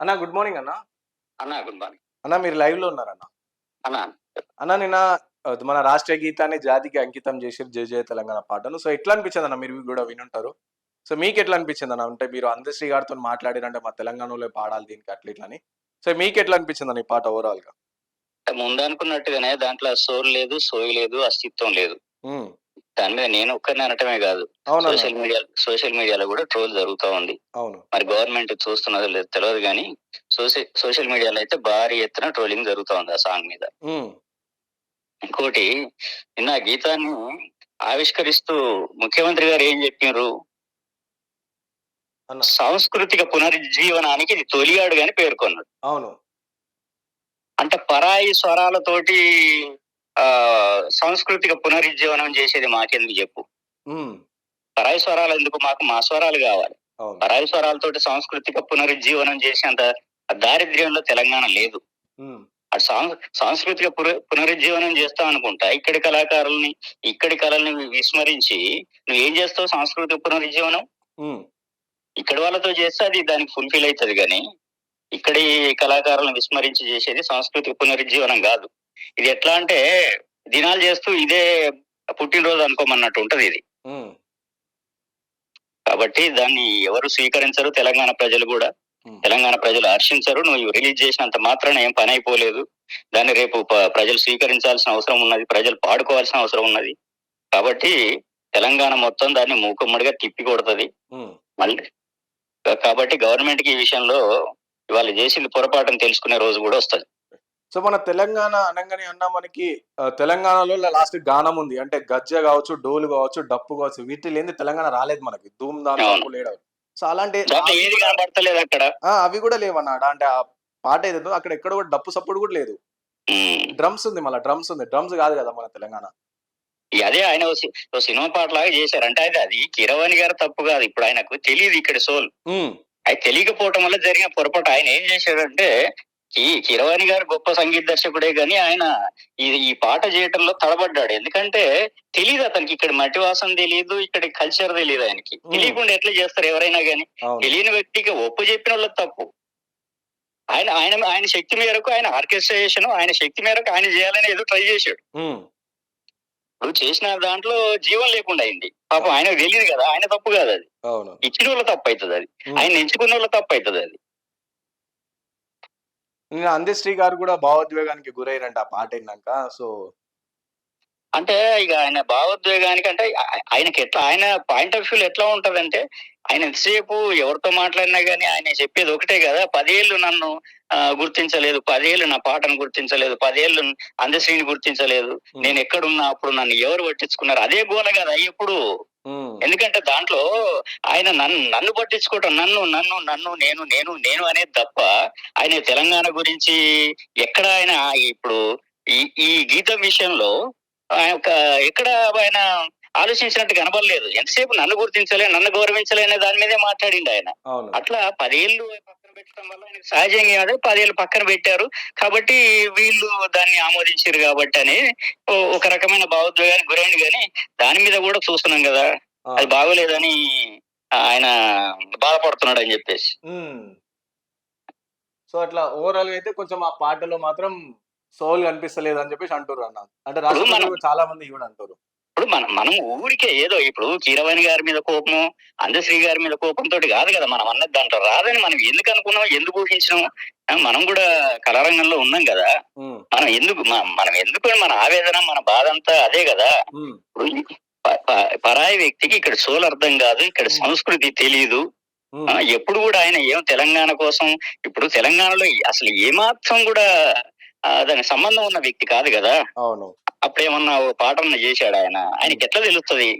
అన్న good morning అన్న. అన్న గుడ్ మార్నింగ్ అన్న మీరు లైవ్లో ఉన్నారన్న అన్న? అన్న. నిన్న మన రాష్ట్రీయ గీతాన్ని జాతికి అంకితం చేసి జయ జయ తెలంగాణ పాటను. సో ఎట్లా అనిపించింది అన్న? మీరు కూడా వినుంటారు. సో మీకు ఎట్లా అనిపించింది అన్న? అంటే మీరు అందశ్రీ గారితో మాట్లాడినంటే మా తెలంగాణలో పాడాలి దీనికి అట్లా ఇట్లా అని. సో మీకు ఎట్లా అనిపించింది అన్న ఈ పాట ఓవరాల్గా? ముందు అనుకున్నట్టుగానే దాంట్లో సోల్ లేదు సోయి లేదు అస్తిత్వం లేదు. దాని మీద నేను ఒక్కరిని అనటమే కాదు. సోషల్ మీడియా సోషల్ మీడియాలో కూడా ట్రోల్ జరుగుతూ ఉంది. మరి గవర్నమెంట్ చూస్తున్నదో లేదో తెలియదు కానీ సోషల్ సోషల్ మీడియాలో అయితే భారీ ఎత్తున ట్రోలింగ్ జరుగుతూ ఉంది ఆ సాంగ్ మీద. ఇంకోటి నిన్న గీతాన్ని ఆవిష్కరిస్తూ ముఖ్యమంత్రి గారు ఏం చెప్పినారు? సాంస్కృతిక పునరుజ్జీవనానికి ఇది తొలియాడు గాని పేర్కొన్నాడు. అవును. అంటే పరాయి స్వరాలతోటి సాంస్కృతిక పునరుజ్జీవనం చేసేది మాకెందుకు చెప్పు? పరాయి స్వరాలు ఎందుకు? మాకు మా స్వరాలు కావాలి. పరాయి స్వరాలతోటి సాంస్కృతిక పునరుజ్జీవనం చేసేంత దారిద్ర్యంలో తెలంగాణ లేదు. సాంస్కృతిక పునరుజ్జీవనం చేస్తాం అనుకుంటా. ఇక్కడి కళాకారుల్ని ఇక్కడి కళల్ని విస్మరించి నువ్వు ఏం చేస్తావు సాంస్కృతిక పునరుజ్జీవనం? ఇక్కడి వాళ్ళతో చేస్తే అది దానికి ఫుల్ఫిల్ అవుతుంది కానీ ఇక్కడి కళాకారులను విస్మరించి చేసేది సాంస్కృతిక పునరుజ్జీవనం కాదు. ఇది ఎట్లా అంటే దినాలు చేస్తూ ఇదే పుట్టినరోజు అనుకోమన్నట్టు ఉంటది ఇది. కాబట్టి దాన్ని ఎవరు స్వీకరించరు తెలంగాణ ప్రజలు కూడా. తెలంగాణ ప్రజలు హర్షించరు నువ్వు రిలీజ్ చేసినంత మాత్రాన ఏం పని అయిపోలేదు. దాన్ని రేపు ప్రజలు స్వీకరించాల్సిన అవసరం ఉన్నది ప్రజలు పాడుకోవాల్సిన అవసరం ఉన్నది. కాబట్టి తెలంగాణ మొత్తం దాన్ని మూకుమ్మడిగా తిప్పి కొడుతుంది. మళ్ళీ కాబట్టి గవర్నమెంట్కి ఈ విషయంలో వాళ్ళు చేసింది పొరపాటును తెలుసుకునే రోజు కూడా వస్తుంది. సో మన తెలంగాణ అనగానే అన్న మనకి తెలంగాణలో లాస్ట్ గానం ఉంది. అంటే గజ్జ కావచ్చు డోలు కావచ్చు డప్పు కావచ్చు వీటి లేని తెలంగాణ రాలేదు మనకి. ధూమ్ దాని అవును. తప్పు లేడు సో అలాంటి అవి ఏది కూడా- కనబడతలేదు అక్కడ. ఆ, అవి కూడా లేవన్నాడు అంటే ఆ పాట ఏదో అక్కడ ఎక్కడ కూడా డప్పు సప్పుడు కూడా లేదు. డ్రమ్స్ ఉంది మళ్ళీ డ్రమ్స్ ఉంది. డ్రమ్స్ కాదు కదా మన తెలంగాణ. అదే ఆయన సినిమా పాట లాగా చేశారు. అంటే అది అది కిరవాణి గారు తప్పు కాదు. ఇప్పుడు ఆయనకు తెలియదు ఇక్కడ సోల్. అది తెలియకపోవటం వల్ల జరిగిన పొరపాటు. ఆయన ఏం చేశాడంటే ఈ కిరవాణి గారు గొప్ప సంగీత దర్శకుడే గాని ఆయన ఈ ఈ పాట చేయటంలో తడబడ్డాడు. ఎందుకంటే తెలియదు అతనికి ఇక్కడ మట్టి వాసన తెలియదు ఇక్కడ కల్చర్ తెలియదు ఆయనకి. తెలియకుండా ఎట్లా చేస్తారు ఎవరైనా గాని? తెలియని వ్యక్తికి ఒప్పు చెప్పిన వాళ్ళకి తప్పు. ఆయన ఆయన ఆయన శక్తి మేరకు ఆయన ఆర్కెస్ట్రేషన్ ఆయన శక్తి మేరకు ఆయన చేయాలని ఏదో ట్రై చేశాడు. ఇప్పుడు చేసిన దాంట్లో జీవం లేకుండా అయింది. పాపం ఆయనకు తెలియదు కదా ఆయన తప్పు కాదు అది. ఇచ్చిన వాళ్ళ తప్పు అవుతుంది అది. ఆయన ఎంచుకున్న వాళ్ళ తప్పు అవుతుంది అది. నిన్న అందశ్రీ గారు కూడా భావోద్వేగానికి గురైరంట ఆ పాట విన్నాక సో అంటే ఇక ఆయన భావోద్వేగానికి అంటే ఆయనకి ఎట్లా ఆయన పాయింట్ ఆఫ్ వ్యూ ఎట్లా ఉంటదంటే ఆయన ఎంతసేపు ఎవరితో మాట్లాడినా గానీ ఆయన చెప్పేది ఒకటే కదా పదేళ్ళు నన్ను గుర్తించలేదు పదేళ్ళు నా పాటను గుర్తించలేదు పదేళ్ళు అందశ్రీని గుర్తించలేదు నేను ఎక్కడున్నా అప్పుడు నన్ను ఎవరు పట్టించుకున్నారు? అదే గోల కదా ఎప్పుడు? ఎందుకంటే దాంట్లో ఆయన నన్ను నన్ను పట్టించుకోవటం నన్ను నన్ను నన్ను నేను నేను నేను అనేది తప్ప ఆయన తెలంగాణ గురించి ఎక్కడ ఆయన ఇప్పుడు ఈ ఈ గీతం విషయంలో ఎక్కడ ఆయన ఆలోచించినట్టు కనబడలేదు. ఎంతసేపు నన్ను గుర్తించలే నన్ను గౌరవించలే అనే దాని మీదే మాట్లాడిండు ఆయన. అట్లా పదేళ్ళు పెట్టడం వల్ల ఆయనకు సహజంగా అదే పదేళ్ళు పక్కన పెట్టారు. కాబట్టి వీళ్ళు దాన్ని ఆమోదించారు కాబట్టి అని ఒక రకమైన భావోద్వేగానికి గురైంది కానీ దాని మీద కూడా చూస్తున్నాం కదా. అది బాగోలేదని ఆయన బాధపడుతున్నాడు అని చెప్పేసి. సో అట్లా ఓవరాల్గా అయితే కొంచెం ఆ పాటలో మాత్రం సోల్ కనిపిస్తలేదు అని చెప్పేసి అంటారు అన్న. అంటే రాష్ట్ర మనం- ప్రజలు చాలా మంది కూడా అంటారు. ఇప్పుడు మనం మనం ఊరికే ఏదో ఇప్పుడు కీరవాణి గారి మీద కోపము అందశ్రీ గారి మీద కోపంతో కాదు కదా మనం అన్నది దాంట్లో రాదని మనం ఎందుకు అనుకున్నాం ఎందుకు ఊహించినాం? మనం కూడా కళారంగంలో ఉన్నాం కదా. మనం ఎందుకు మనం ఎందుకు మన ఆవేదన మన బాధ అంతా అదే కదా. ఇప్పుడు పరాయి వ్యక్తికి ఇక్కడ సోల్ అర్థం కాదు ఇక్కడ. సంస్కృతి తెలియదు ఎప్పుడు కూడా ఆయన ఏం తెలంగాణ కోసం ఇప్పుడు తెలంగాణలో అసలు ఏమాత్రం కూడా ఆ, దానికి సంబంధం ఉన్న వ్యక్తి కాదు కదా. అవును. అప్పుడేమన్నా ఓ పాటన చేశాడు ఆయన? ఆయనకి ఎట్లా తెలుస్తుంది?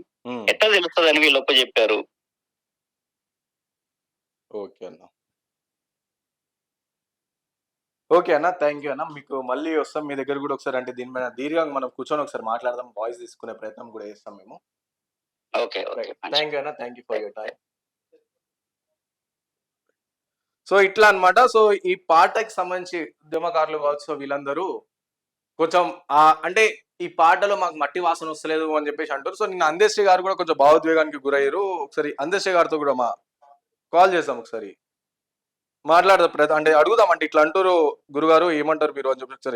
ఎట్లా తెలుస్తుంది అని వీళ్ళు ఒప్ప చెప్పారు. ఓకే అన్న. ఓకే అన్న థ్యాంక్ యూ అన్న. మీకు మళ్ళీ వస్తాం. మీ దగ్గర కూడా ఒకసారి అంటే దీని మీద దీర్ఘంగా మనం కూర్చొని ఒకసారి మాట్లాడదాం. వాయిస్ తీసుకునే ప్రయత్నం కూడా చేస్తాం మేము. ఓకే. థ్యాంక్ యూ అన్న. Thank you for your time so ఇట్లా అన్నమాట. సో ఈ పాటకి సంబంధించి ఉద్యమకారులు కావచ్చు వీళ్ళందరూ కొంచెం అంటే ఈ పాటలో మాకు మట్టి వాసన వస్తలేదు అని చెప్పేసి అంటారు. సో నిన్న అందేశ్రీ గారు కూడా కొంచెం భావోద్వేగానికి గురయ్యారు. ఒకసారి అందేశ్రీ గారితో కూడా మా కాల్ చేసాం ఒకసారి. మాట్లాడదాం అంటే అడుగుదాం అంటే ఇట్లా అంటారు గురుగారు ఏమంటారు మీరు అని చెప్పి ఒకసారి